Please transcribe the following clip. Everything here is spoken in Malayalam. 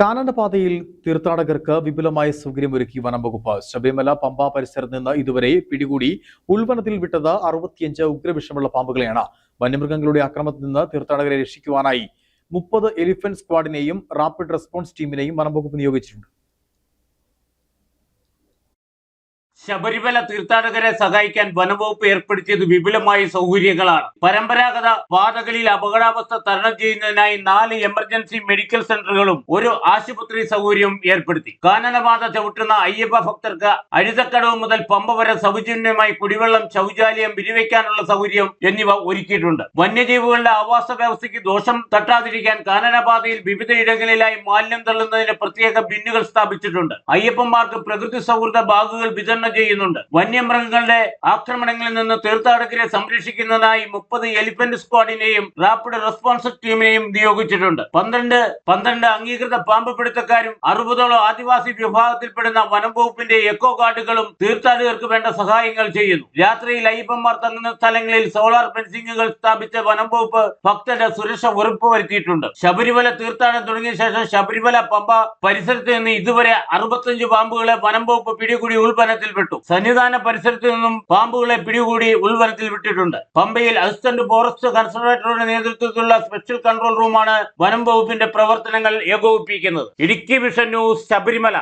കാനനപാതയിൽ തീർത്ഥാടകർക്ക് വിപുലമായ സൗകര്യമൊരുക്കി വനം വകുപ്പ്. ശബരിമല പമ്പ പരിസരത്ത് നിന്ന് ഇതുവരെ പിടികൂടി ഉൾവനത്തിൽ വിട്ടത് അറുപത്തിയഞ്ച് ഉഗ്രവിഷമുള്ള പാമ്പുകളെയാണ്. വന്യമൃഗങ്ങളുടെ ആക്രമണത്തിൽ നിന്ന് തീർത്ഥാടകരെ രക്ഷിക്കുവാനായി മുപ്പത് എലിഫന്റ് സ്ക്വാഡിനെയും റാപ്പിഡ് റെസ്പോൺസ് ടീമിനെയും വനം വകുപ്പ് നിയോഗിച്ചിട്ടുണ്ട്. ശബരിമല തീർത്ഥാടകരെ സഹായിക്കാൻ വനംവകുപ്പ് ഏർപ്പെടുത്തിയത് വിപുലമായ സൗകര്യങ്ങളാണ്. പരമ്പരാഗത പാതകളിൽ അപകടാവസ്ഥ തരണം ചെയ്യുന്നതിനായി നാല് എമർജൻസി മെഡിക്കൽ സെന്ററുകളും ഒരു ആശുപത്രി സൗകര്യവും ഏർപ്പെടുത്തി. കാനനപാത ചവിട്ടുന്ന അയ്യപ്പ ഭക്തർക്ക് അഴുതക്കടവ് മുതൽ പമ്പ വരെ സൗജന്യമായി കുടിവെള്ളം ശൗചാലയം വിരിവയ്ക്കാനുള്ള സൗകര്യം എന്നിവ ഒരുക്കിയിട്ടുണ്ട്. വന്യജീവികളുടെ ആവാസ വ്യവസ്ഥയ്ക്ക് ദോഷം തട്ടാതിരിക്കാൻ കാനനപാതയിൽ വിവിധ ഇടങ്ങളിലായി മാലിന്യം തള്ളുന്നതിന് പ്രത്യേക ബിന്നുകൾ സ്ഥാപിച്ചിട്ടുണ്ട്. അയ്യപ്പന്മാർക്ക് പ്രകൃതി സൗഹൃദ ബാഗുകൾ വിതരണം ചെയ്യുന്നുണ്ട്. വന്യമൃഗങ്ങളുടെ ആക്രമണങ്ങളിൽ നിന്ന് തീർത്ഥാടകരെ സംരക്ഷിക്കുന്നതിനായി മുപ്പത് എലിഫന്റ് സ്ക്വാഡിനെയും റാപ്പിഡ് റെസ്പോൺസ് ടീമിനെയും നിയോഗിച്ചിട്ടുണ്ട്. പന്ത്രണ്ട് പന്ത്രണ്ട് അംഗീകൃത പാമ്പ് പിടുത്തക്കാരും അറുപതോളം ആദിവാസി വിഭാഗത്തിൽപ്പെടുന്ന വനം വകുപ്പിന്റെ എക്കോ ഗാർഡുകളും തീർത്ഥാടകർക്ക് വേണ്ട സഹായങ്ങൾ ചെയ്യുന്നു. രാത്രിയിൽ അയ്യപ്പന്മാർ തങ്ങുന്ന സ്ഥലങ്ങളിൽ സോളാർ ഫെൻസിംഗുകൾ സ്ഥാപിച്ച വനം വകുപ്പ് ഭക്തരുടെ സുരക്ഷ ഉറപ്പുവരുത്തിയിട്ടുണ്ട്. ശബരിമല തീർത്ഥാടനം തുടങ്ങിയ ശേഷം ശബരിമല പമ്പ പരിസരത്ത് നിന്ന് ഇതുവരെ അറുപത്തഞ്ച് പാമ്പുകളെ വനം വകുപ്പ് പിടികൂടി ഉൾവനത്തിൽ വിട്ടു സന്നിധാന പരിസരത്ത് നിന്നും പാമ്പുകളെ പിടികൂടി ഉൾവനത്തിൽ വിട്ടിട്ടുണ്ട്. പമ്പയിൽ അസിസ്റ്റന്റ് ഫോറസ്റ്റ് കൺസർവേറ്ററുടെ നേതൃത്വത്തിലുള്ള സ്പെഷ്യൽ കൺട്രോൾ റൂമാണ് വനം വകുപ്പിന്റെ പ്രവർത്തനങ്ങൾ ഏകോപിപ്പിക്കുന്നത്. Idukki vision news Sabarimala.